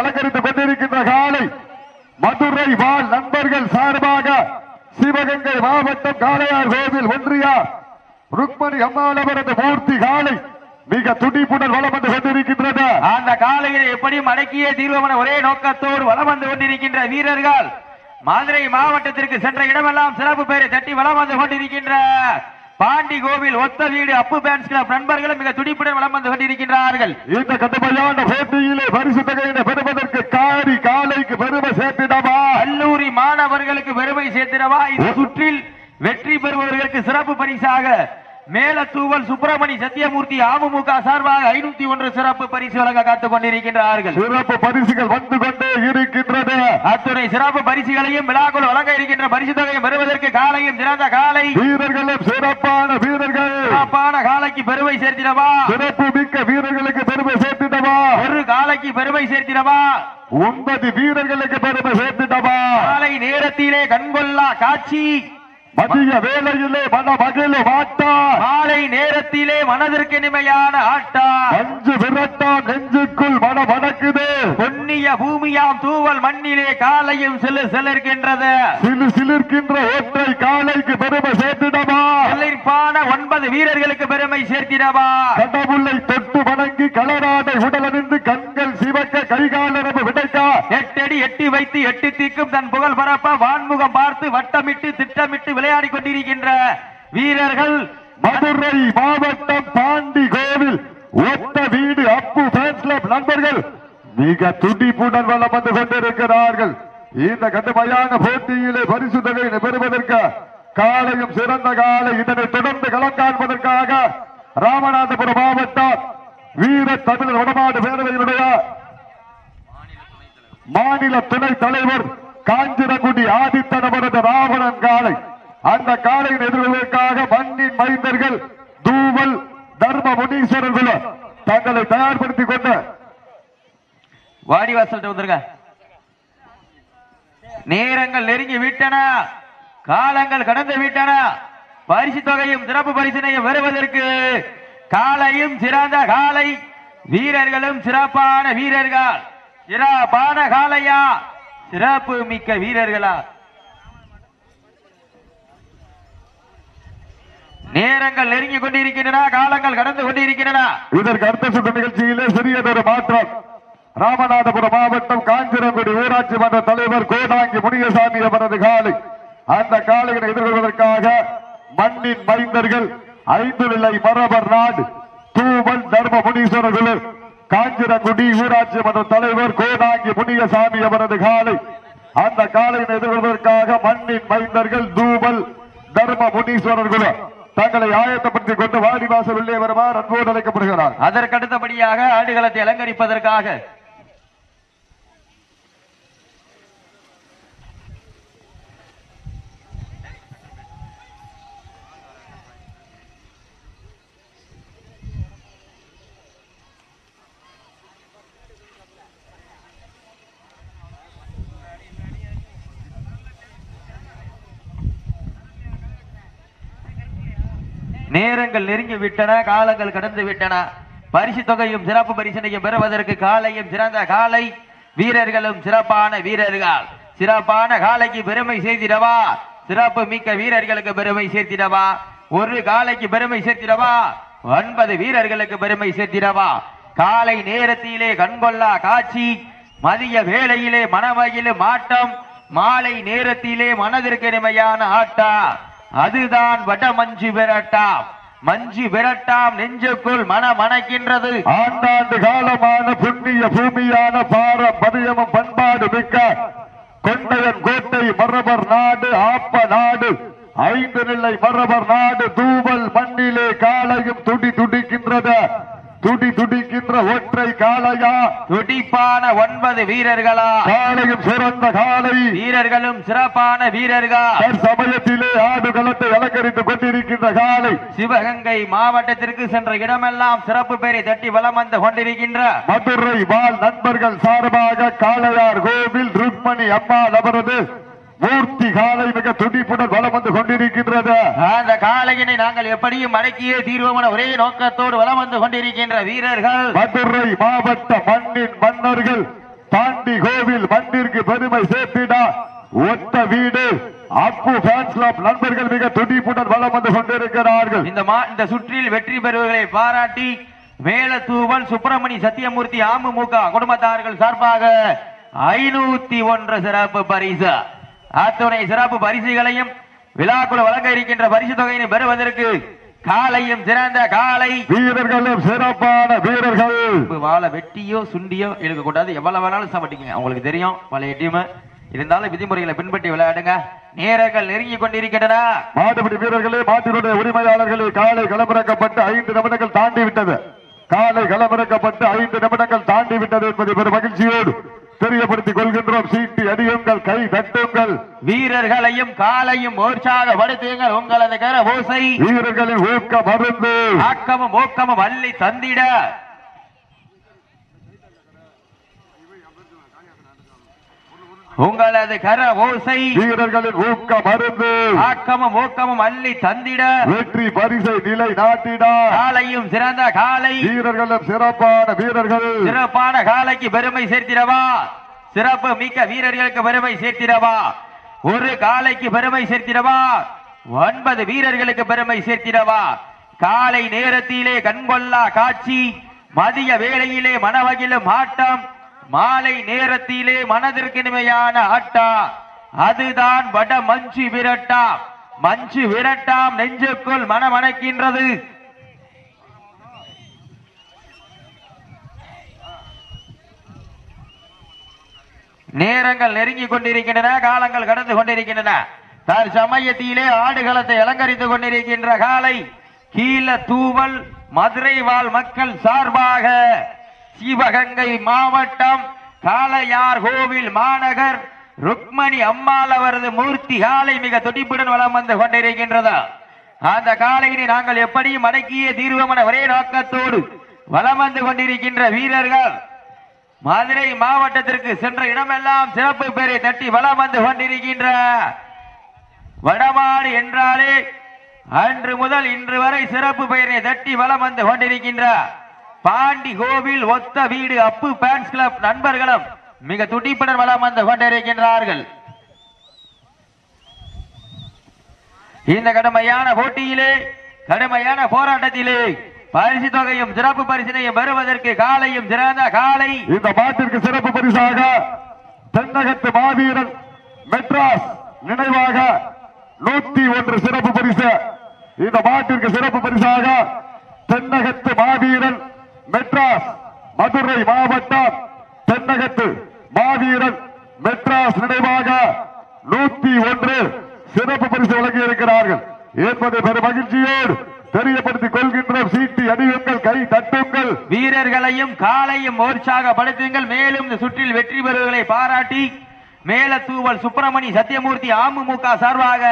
அலங்கரித்துக் கொண்டிருக்கின்ற காலை மதுரை வாழ் நண்பர்கள் சார்பாக சிவகங்கை மாவட்டம் காளையார் கோவில் ஒன்றியார் ருக்மணி அம்மாளவரது மூர்த்தி காலை மிக துடிப்புடன் வளம் வந்து கொண்டிருக்கின்றது அந்த காலையில் எப்படியும் அடக்கிய தீர்வமன ஒரே நோக்கத்தோடு வலம் வந்து கொண்டிருக்கின்ற வீரர்கள். மதுரை மாவட்டத்திற்கு சென்ற இடமெல்லாம் சிறப்பு பெயரை தட்டி வலம் வந்து கொண்டிருக்கின்ற பாண்டி கோவில் ஒத்த வீடு அப்பு பேன்ஸ் கிளப் நண்பர்களும் மிக துடிப்புடன் வலம் வந்து கொண்டிருக்கின்றார்கள். இந்த கடுமையான போட்டியிலே பரிசு தொகையினை பெறுவதற்கு காரி காலைக்கு பெருமை சேர்த்திடவா? கல்லூரி மாணவர்களுக்கு பெருமை சேர்த்திடவா? இந்த சுற்றில் வெற்றி பெறுபவர்களுக்கு சிறப்பு பரிசாக மேலத்தூவல் சுப்பிரமணி சத்தியமூர்த்தி அமமுக சார்பாக ஐநூத்தி ஒன்று சிறப்பு பரிசு வழங்க காத்துக் கொண்டிருக்கின்றார்கள். சிறப்பு பரிசுகள் வந்து கொண்டே இருக்கின்றது. அத்துணை சிறப்பு பரிசுகளையும் விழாக்குள் வழங்க இருக்கின்ற பரிசு தொகையும் பெறுவதற்கு காலையும் சிறந்த காலை வீரர்களும் சிறப்பான வீரர்கள். சிறப்பான காலைக்கு பெருமை சேர்த்திடவா? சிறப்பு மிக்க வீரர்களுக்கு பெருமை சேர்த்திடவா? ஒரு காலைக்கு பெருமை சேர்த்திடவா? ஒன்பது வீரர்களுக்கு பெருமை சேர்த்திடவா? காலை நேரத்திலே கண்கொள்ளா காட்சி. மதிய வேளையிலே மன மகிழ மாட்டா. மாலை நேரத்திலே மனதிற்கு இனிமையான ஆட்டா. அஞ்சு விரட்டா நெஞ்சுக்குள் மன மணக்குது. பொன்னிய பூமியாம் தூவல் மண்ணிலே காலையும் சிலு சிலிர்க்கின்றது. சிலு சிலிர்க்கின்ற ஒற்றை காலைக்கு பெருமை சேர்த்திடவா? சிலிர்ப்பான ஒன்பது வீரர்களுக்கு பெருமை சேர்த்திடவா? கடவுளை தொட்டு வணங்கி கலராடை உடலணிந்து கண்கள் சிவக்க கைகாலரவு விடைக்கா? எட்டி எட்டி வைத்து எட்டி தீக்கும் தன் புகழ் பரப்ப வான்முகம் பார்த்து வட்டமிட்டு திட்டமிட்டு விளையாடி கொண்டிருக்கின்ற வீரர்கள் மதுரை மாவட்டம் பாண்டி கோவில். ஒத்த வீடு அப்பு நண்பர்கள் மிக துடிப்புடன் வளம் வந்து கொண்டிருக்கிறார்கள். இந்த கடுமையான போட்டியிலே பரிசு தொகை பெறுவதற்கு காலையும் சிறந்த காலை இதனை தொடர்ந்து களம் காண்பதற்காக ராமநாதபுரம் மாவட்டம் வீர தமிழர் வடமாடு பேரவையினுடைய மாநில துணை தலைவர் காஞ்சிரங்குடி ஆதித்தனவரது ராவணன் காலை அந்த காலையின் எதிர்கொள்வதற்காக மண்ணின் மைந்தர்கள் தூவல் தர்ம முனீஸ்வரர் தங்களை தயார்படுத்திக் கொண்டு வாடிவாசல் வந்துருங்க. நேரங்கள் நெருங்கி விட்டன. காலங்கள் கடந்து விட்டன. பரிசு தொகையும் சிறப்பு பரிசினையும் பெறுவதற்கு காலையும் சிறந்த காலை வீரர்களும் சிறப்பான வீரர்கள். சிறப்பான பானகாலையா? சிறப்பு மிக்க வீரர்களா? நேரங்கள் நெருங்கி கொண்டிருக்கின்றன காலங்கள் கடந்து கொண்டிருக்கின்றன. இதற்கு அடுத்த சுற்று நிகழ்ச்சியிலே சிறியதொரு மாற்றம். ராமநாதபுரம் மாவட்டம் காஞ்சிரங்குடி ஊராட்சி மன்ற தலைவர் கோடாங்கி முனியசாமி அவரது காலை. அந்த காலையினை எதிர்கொள்வதற்காக மண்ணின் மைந்தர்கள் ஐந்து நிலை மரபர் நாடு தூவல் தர்ம முனீஸ்வரர் காஞ்சிரங்குடி ஊராட்சி மன்ற தலைவர் கோடாங்கி முனியசாமி அவரது காலை. அந்த காலையை எதிர்கொள்வதற்காக மண்ணின் மைந்தர்கள் தூபல் தர்ம முனீஸ்வரர் குழு தங்களை ஆயத்தப்படுத்திக் கொண்டு வாடிவாசல் உள்ளே வருமாறு அன்போடு அழைக்கப்படுகிறார் அதற்கடுத்தபடியாக ஆடுகளத்தை அலங்கரிப்பதற்காக நேரங்கள் நெருங்கி விட்டன காலங்கள் கடந்து விட்டன. பரிசு தொகையும் சிறப்பு பரிசனையும் பெறுவதற்கு காலையும் சிறந்த காலை வீரர்களும் சிறப்பான வீரர்கள். சிறப்பான காலைக்கு பெருமை சேர்த்திடவா? சிறப்பு மிக்க வீரர்களுக்கு பெருமை சேர்த்திடவா? ஒரு காலைக்கு பெருமை சேர்த்திடவா? ஒன்பது வீரர்களுக்கு பெருமை சேர்த்திடவா? காலை நேரத்திலே கண்கொள்ளா காட்சி மதிய வேளையிலே மனமகிழும் மாட்டம் மாலை நேரத்திலே மனதிற்கு இனிமையான ஆட்டா அதுதான் வட மஞ்சு விரட்டாம். மஞ்சி விரட்டாம் நெஞ்சுக்குள் மன மணக்கின்றது ஆண்டாண்டு காலமான புண்ணிய பூமியான பாரம்பரியமும் பண்பாடு மிக்க கொண்டையன் கோட்டை மரபர் நாடு ஆப்ப நாடு ஐந்து நிலை மரபர் நாடு தூவல் மண்ணிலே காலையும் துடி துடிக்கின்றது. துடி துடிக்கின்ற ஒற்றை காளையா? துடிப்பான ஒன்பது வீரர்களா? காலையும் சிறந்த காலை வீரர்களும் சிறப்பான வீரர்கள்? சமயத்திலே ஆடு களத்தை அலங்கரித்துக் கொண்டிருக்கின்ற காலை சிவகங்கை மாவட்டத்திற்கு சென்ற இடமெல்லாம் சிறப்பு பெயரை தட்டி வலம் வந்து கொண்டிருக்கின்ற மதுரை வாழ் நண்பர்கள் சார்பாக காளையார் கோவில் ருக்மணி அம்மா அவரது மூர்த்தி காலை மிக துடிப்புடன் வலம் வந்து கொண்டிருக்கின்றது. அந்த காளையினை நாங்கள் எப்படியும் அடக்கியே தீர்வோம் ஒரே நோக்கத்தோடு வலம் வந்து கொண்டிருக்கின்ற வீரர்கள். மதுரை மாவட்ட மண்ணின் மன்னர்கள் பாண்டி கோவில் மண்ணிற்கு பெருமை சேர்த்திட. ஒத்த வீடு அப்பு நண்பர்கள் மிக துடிப்புடன் வளம் வந்து கொண்டிருக்கிறார்கள். இந்த இந்த சுற்றில் வெற்றி பெறுவர்களை பாராட்டி மேலத்தூவல் சுப்பிரமணி சத்தியமூர்த்தி அமமுக குடும்பத்தார்கள் சார்பாக ஐநூத்தி ஒன்று சிறப்பு பரிசு. அத்துணை சிறப்பு பரிசுகளையும் விழாக்குழு வழங்க இருக்கின்ற பரிசு தொகையினை பெறுவதற்கு காலையும் சிறந்த காலை. வீரர்களும் சிறப்பான வீரர்கள். வாழை வெட்டியோ சுண்டியோ இழுக்க கூடாது எவ்வளவு வேணாலும் சாப்பிட்டீங்க உங்களுக்கு தெரியும் பழைய டீம் இருந்தாலும் விதிமுறைகளை பின்பற்றி விளையாடுங்க. நேரங்கள் நெருங்கி கொண்டிருக்கின்றன. மாடுபிடி வீரர்களே மாட்டினுடைய உரிமையாளர்களே காலை களமிறக்கப்பட்டு ஐந்து நிமிடங்கள் தாண்டி விட்டது காலை களமிறக்கப்பட்டு ஐந்து நிமிடங்கள் தாண்டி விட்டது என்பதை பெரும் மகிழ்ச்சியோடு. தெரியப்படுத்திக் கொள்கின்றோம் சீட்டி அடியுங்கள் கை தட்டுங்கள். வீரர்களையும் காலையும் உற்சாகப்படுத்துங்கள் உங்களது கர ஓசை. வீரர்களின் ஊக்க மருந்து. ஆக்கமும் ஊக்கமும் அள்ளி தந்திட. உங்களது கர ஓசை வீரர்களின் ஊக்க மருந்து ஆக்கமும் ஊக்கமும் அள்ளி தந்திட வெற்றி பரிசை நிலை நாட்டிடா. காலையும் சிறந்த காலை. வீரர்களும் சிறப்பான வீரர்கள். சிறப்பான காலைக்கு பெருமை சேர்த்திடவா? சிறப்பு மிக்க வீரர்களுக்கு பெருமை சேர்த்திடவா? ஒரு காலைக்கு பெருமை சேர்த்திடவா? ஒன்பது வீரர்களுக்கு பெருமை சேர்த்திடவா? காலை நேரத்திலே கண்கொள்ளா காட்சி மதிய வேளையிலே மனவகிலும் ஆட்டம் மாலை நேரத்திலே மனதிற்கு இனிமையான அதுதான் வட மஞ்சு விரட்டாம் மஞ்சு விரட்டாம் நெஞ்சுக்குள் மனமணக்கின்றது. நேரங்கள் நெருங்கி கொண்டிருக்கின்றன காலங்கள் கடந்து கொண்டிருக்கின்றன. தன் சமயத்திலே ஆடுகளத்தை அலங்கரித்துக் கொண்டிருக்கின்ற காலை கீழ தூவல் மதுரை வாழ் மக்கள் சார்பாக சிவகங்கை மாவட்டம் காளையார் கோவில் மாநகர். ருக்மணி அம்மாள் அவரது மூர்த்தி காலை மிக துடிப்புடன் வலம் வந்து கொண்டிருக்கின்றதா. அந்த காலையினை நாங்கள் எப்படியும் அடக்கிய தீர்வமன ஒரே நோக்கத்தோடு வலம் வந்து கொண்டிருக்கின்ற வீரர்கள். மதுரை மாவட்டத்திற்கு சென்ற இடமெல்லாம் சிறப்பு பெயரை தட்டி வலம் வந்து கொண்டிருக்கின்ற வடமாடு என்றாலே அன்று முதல் இன்று வரை சிறப்பு பெயரை தட்டி வலம் வந்து கொண்டிருக்கின்ற பாண்டி கோவில் ஒத்த வீடு அப்பு பேன்ஸ் கிளப் நண்பர்களும் மிக துடிப்புடன் வளம் வந்து கொண்டிருக்கின்றார்கள். இந்த கடுமையான போட்டியிலே கடுமையான போராட்டத்திலே பரிசு தொகையும் சிறப்பு பரிசினையும் பெறுவதற்கு காலையும் சிறந்த காலை. இந்த மாட்டிற்கு சிறப்பு பரிசாக தென்னகத்து மாவீரன் மெட்ராஸ் நினைவாக நூத்தி ஒன்று சிறப்பு பரிசு. இந்த மாட்டிற்கு சிறப்பு பரிசாக தென்னகத்து மாவீரன் மெட்ராஸ் மதுரை மாவட்டம் தென்னகத்து மாவீரன் மெட்ராஸ் நினைவாக நூத்தி ஒன்று சிறப்பு பரிசு வழங்கி இருக்கிறார்கள் என்பதை பெரும் மகிழ்ச்சியோடு தெரியப்படுத்திக் கொள்கின்றோம். சீட்டி அணியுங்கள் கை தட்டுங்கள். வீரர்களையும் காலையும் உற்சாகப்படுத்துங்கள். மேலும் இந்த சுற்றில் வெற்றி பெறுவர்களை பாராட்டி மேலத்தூவல் சுப்பிரமணி சத்தியமூர்த்தி அமமுக சார்பாக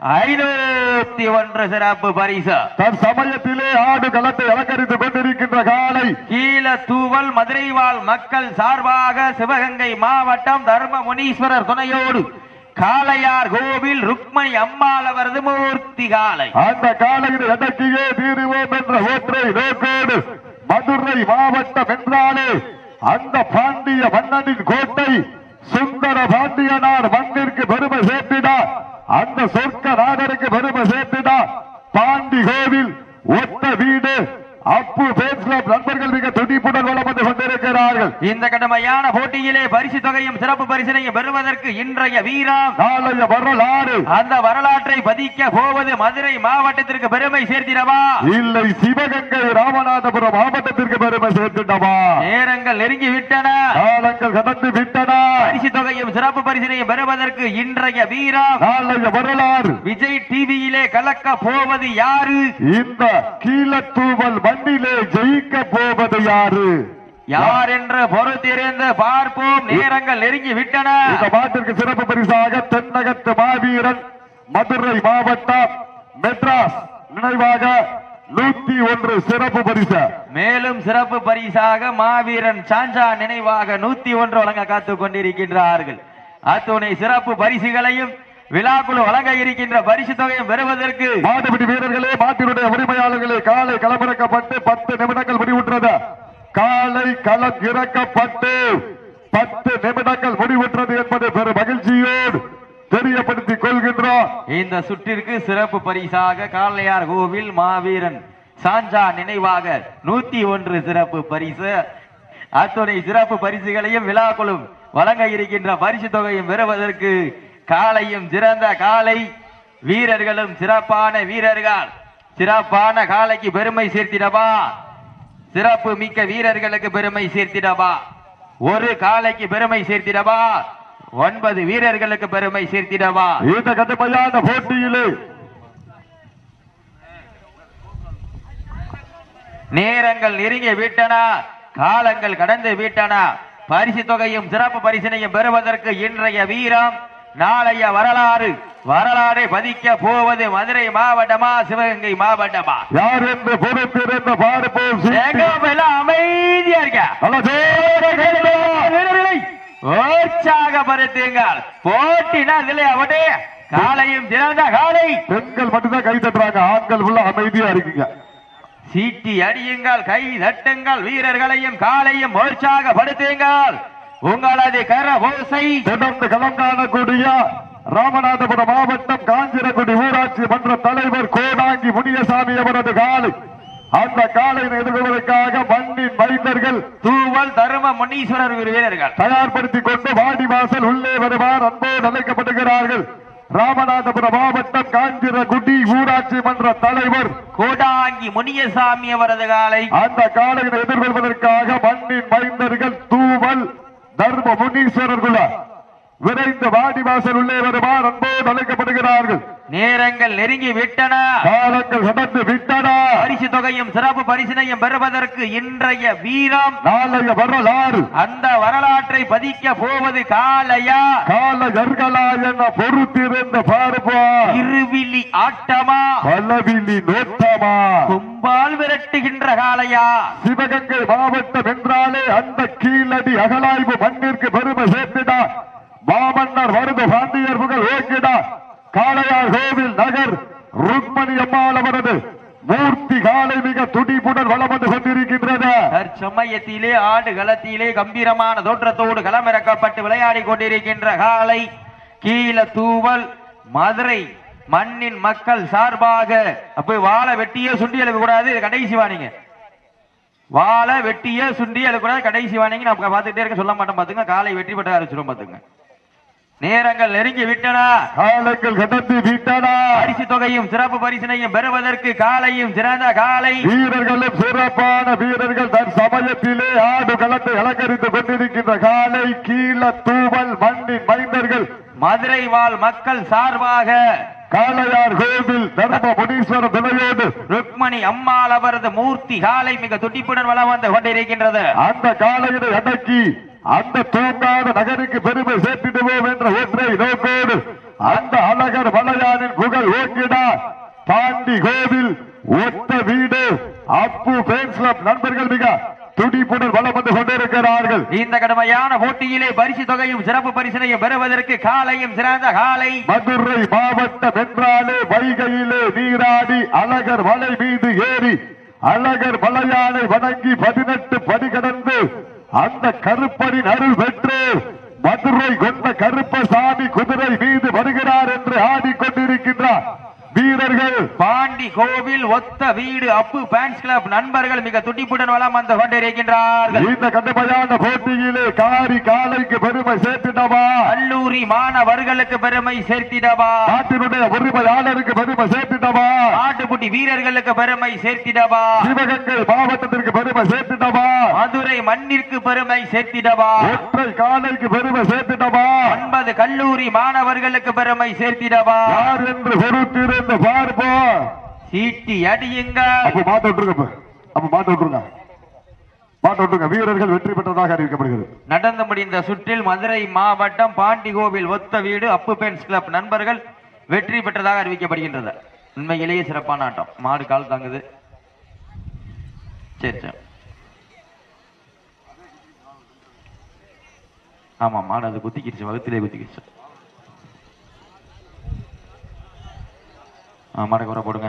ஐநூத்தி ஒன்று சிறப்பு பரிசு. தன் சமயத்திலே ஆடு களத்தை அலங்கரித்துக் கொண்டிருக்கின்ற காலை கீழ தூவல் மதுரை வாழ் மக்கள் சார்பாக சிவகங்கை மாவட்டம் தர்ம முனீஸ்வரர் துணையோடு காளையார் கோவில் ருக்மணி அம்மாள் அவரது மூர்த்தி காலை அந்த காலையில் அடக்கியே தீருவோம் என்ற ஒற்றை நோக்கோடு மதுரை மாவட்டம் என்றாலே அந்த பாண்டிய மன்னனின் கோட்டை சுந்தர பாண்டியனார் மண்ணிற்கு பெருமை சேர்த்தினார். அந்த சொர்க்க நாடருக்கு பெருமை சேர்த்தினார் பாண்டி கோவில் ஒத்த வீடு. அப்பு பேன்ஸ் கிளப் நண்பர்கள் மிக துடிப்புடன் வந்து கொண்டிருக்கிறார்கள். இந்த கடுமையான போட்டியிலே பரிசு தொகையும் சிறப்பு பரிசினையும் பெறுவதற்கு இன்றைய வீரம் நாளைய வரலாறு. அந்த வரலாற்றை பதிக்க போவது மதுரை மாவட்டத்திற்கு பெருமை சேர்த்திடவா? இல்லை சிவகங்கை ராமநாதபுரம் மாவட்டத்திற்கு பெருமை சேர்த்துட்டவா? நேரங்கள் நெருங்கி விட்டன காலங்கள் கடந்து சிறப்பு பரிசினையும் பெறுவதற்கு இன்றைய வீரம் நாளைய வரலாறு. விஜய் டிவியிலே கலக்க போவது யாரு? இந்த கீழத்தூவல் மண்ணிலே ஜெயிக்க போவது யாரு? யார் என்று பொறுத்திருந்து பார்ப்போம். நேரங்கள் நெருங்கி விட்டன. இந்த மாட்டிற்கு சிறப்பு பரிசாக தென்னகத்து மாவீரன் மதுரை மாவட்டம் மெட்ராஸ் நினைவாக நூத்தி ஒன்று சிறப்பு பரிசு. மேலும் சிறப்பு பரிசாக மாவீரன் சாஞ்சா நினைவாக நூத்தி ஒன்று வழங்க காத்துக் கொண்டிருக்கின்றார்கள். அத்துணை சிறப்பு பரிசுகளையும் விழாக்குழு வழங்க இருக்கின்ற பரிசு தொகையும் பெறுவதற்கு மாடுபிடி வீரர்களே மாட்டினுடைய உரிமையாளர்களே காலை களமிறக்கப்பட்டு பத்து நிமிடங்கள் முடிவுற்றது. காலை களம் இறக்கப்பட்டு பத்து நிமிடங்கள் முடிவுற்றது என்பதை பெரும் மகிழ்ச்சியோடு தெரியப்படுத்திக் கொள்கின்றோம் இந்த சுற்றிற்கு சிறப்பு பரிசாக காளையார் கோவில் மாவீரன் சாஞ்சா நினைவாக நூத்தி ஒன்று சிறப்பு பரிசு. அத்துணை சிறப்பு பரிசுகளையும் விழாக்களும் வழங்க இருக்கின்ற பரிசு தொகையும் பெறுவதற்கு காலையும் சிறந்த காளை வீரர்களும் சிறப்பான வீரர்கள். சிறப்பான காளைக்கு பெருமை சேர்த்திடவா? சிறப்பு மிக்க வீரர்களுக்கு பெருமை சேர்த்திடவா? ஒரு காளைக்கு பெருமை சேர்த்திடவா? ஒன்பது வீரர்களுக்கு பெருமை சேர்த்திடவா? இந்த கடுமையான போட்டியிலே நேரங்கள் நெருங்கி விட்டன காலங்கள் கடந்து விட்டன. பரிசு தொகையும் சிறப்பு பரிசினையும் பெறுவதற்கு இன்றைய வீரம் நாளைய வரலாறு. வரலாறை பதிக்க போவது மதுரை மாவட்டமா சிவகங்கை மாவட்டமா? யார் என்று பொறுத்திருந்து பார்ப்போம் அமைதியா இருக்க? உற்சாகப்படுத்துங்கள். போட்டினா இதுல அவட்டே காலையும் சிறந்த காலை. பெண்கள் மட்டும்தான் கை தட்டுறாங்க. ஆண்கள் உள்ள அமைதியா இருக்கீங்க. சீட்டி அடியுங்கள் கை தட்டுங்கள் வீரர்களையும் காலையும் உற்சாகப்படுத்துங்கள். உங்களது கர ஓசை. தொடர்ந்து களம் காணக்கூடிய ராமநாதபுரம் மாவட்டம் காஞ்சிரக்குடி ஊராட்சி மன்ற தலைவர் கோடாங்கி முனியசாமி அவரது காலை. அந்த காலையை எதிர்கொள்வதற்காக மண்ணின் மைந்தர்கள் தூவல் தரும முனீஸ்வரர் வீரர்கள் தயார்படுத்திக் கொண்டு வாடிவாசல் உள்ளே வருவார். அன்போடு அழைக்கப்படுகிறார்கள் ராமநாதபுரம் மாவட்டம் காஞ்சிரகுடி ஊராட்சி மன்ற தலைவர். கோடாங்கி முனியசாமி அவரது காலை. அந்த காலையை எதிர்கொள்வதற்காக மண்ணின் மைந்தர்கள் தூவல் தர்ம முனீஸ்வரர் குல விரைந்து வாடிவாசல் உள்ளே வருவார் அன்போடு அழைக்கப்படுகிறார்கள் நேரங்கள் நெருங்கி விட்டன. காலங்கள் கடந்து விட்டன. பரிசு தொகையும் சிறப்பு பரிசினையும் பெறுவதற்கு இன்றைய வீரம். நாளைய வரலாறு. அந்த வரலாற்றை பதிக்க போவது காலையா? கால கர்களா என பொறுத்திருந்து பார்ப்பார் இருவிழி ஆட்டமா? பலவில்லி நோட்டமா? கும்பால் விரட்டுகின்ற காலையா? சிவகங்கை மாவட்டம் என்றாலே அந்த கீழடி அகலாய்வு மண்ணிற்கு பெருமை சேர்த்திடா. மாமன்னர் வருது பாண்டியர் புகழ் ஓங்கிடா காளையார் கோவில் நகர் ருக்மணி அம்மாள் அவரது மூர்த்தி காலை மிக துடிப்புடன் வளம் வந்து கொண்டிருக்கின்றது. தற்சமயத்திலே ஆடு களத்திலே கம்பீரமான தோற்றத்தோடு களமிறக்கப்பட்டு விளையாடி கொண்டிருக்கின்ற காலை கீழ தூவல் மதுரை மண்ணின் மக்கள் சார்பாக அப்ப வாழை வெட்டியே சுண்டி எழுக்க கூடாது கடைசி வாணிங்க. வாழை வெட்டியே சுண்டி எழுக்க கூடாது கடைசி வாணிங்க நம்ம பார்த்துட்டே இருக்க சொல்ல மாட்டோம் பாத்துங்க காலை வெற்றி பெற்ற ஆரம்பிச்சிடும் பாத்துங்க. நேரங்கள் நெருங்கி விட்டன. காலங்கள் கடந்து விட்டன. பரிசு தொகையும் சிறப்பு பரிசினையும் பெறுவதற்கு காலையும் சிறந்த காலை. வீரர்களும் சிறப்பான வீரர்கள் தன் சமயத்திலே ஆடு களத்தை அலங்கரித்துக் கொண்டிருக்கின்ற காலை கீழ தூவல் மண்ணின் மைந்தர்கள். மதுரை வாழ் மக்கள் சார்பாக காளையார் கோவில் தர்ம முனீஸ்வர துணையோடு ருக்மணி அம்மாள் அவரது மூர்த்தி காலை மிக துடிப்புடன் வளம் வந்து கொண்டிருக்கின்றது. அந்த காளையினை அடக்கி அந்த தூங்காத நகருக்கு பெருமை சேர்த்திடுவோம் என்ற ஒற்றை நோக்கோடு அந்த அழகர் மலையானின் புகழ் ஓங்கிடா பாண்டி கோவில் ஒத்த வீடு அப்பு பேன்ஸ் கிளப் நண்பர்கள் மிக துடிப்புடன் வளம் வந்து கொண்டிருக்கிறார்கள். இந்த கடுமையான போட்டியிலே பரிசு தொகையும் சிறப்பு பரிசினையும் பெறுவதற்கு காலையும் சிறந்த காலை. மதுரை மாவட்டம் என்றாலே வைகையிலே நீராடி அழகர் மலை மீது ஏறி அழகர் மலையானை வணங்கி பதினெட்டு படி கடந்து அந்த கருப்பனின் அருள் பெற்று மதுரை கொண்ட கருப்பசாமி குதிரை மீது வருகிறார் என்று ஆடிக்கொண்டிருக்கின்றார். வீரர்கள். பாண்டி கோவில் ஒத்த வீடு அப்பு பேன்ஸ் கிளப் நண்பர்கள் மிக துடிப்புடன் வளம் வந்து கொண்டிருக்கின்றார்கள். இந்த கடுமையான போட்டியிலே காரி காலைக்கு பெருமை சேர்த்திடவா? கல்லூரி மாணவர்களுக்கு பெருமை சேர்த்திடவா? நாட்டினுடைய உரிமையாளருக்கு பெருமை சேர்த்திடவா? ஆட்டுக்குட்டி வீரர்களுக்கு பெருமை சேர்த்திடவா? சிவகங்கை மாவட்டத்திற்கு பெருமை சேர்த்திடவா? மதுரை மண்ணிற்கு பெருமை சேர்த்திடவா? ஒற்றை காலைக்கு பெருமை சேர்த்திடவா? ஒன்பது கல்லூரி மாணவர்களுக்கு பெருமை சேர்த்திடவா? யார் என்று பொறுத்திருந்து பார்ப்போம் சீட்டி அடியுங்கள் அப்ப மாட்ட விட்டுருங்க. அப்ப. மாட்ட விட்டுருங்க. மாட்ட விட்டுருங்க. வீரர்கள் வெற்றி பெற்றதாக அறிவிக்கப்படுகிறது. நடந்து முடிந்த சுற்றில் மதுரை மாவட்டம் பாண்டிகோவில் ஒத்த வீடு அப்பு பென்ஸ் கிளப் நண்பர்கள் வெற்றி பெற்றதாக அறிவிக்கப்படுகின்றது. உண்மையிலேயே சிறப்பான ஆட்டம். மாடு கால் தாங்குது. சரி சரி. ஆமா மாடு அது குத்திக்கிடுச்சு வகுத்திலே குத்திக்கிடுச்சு ஆ மாடை குறை போடுங்க.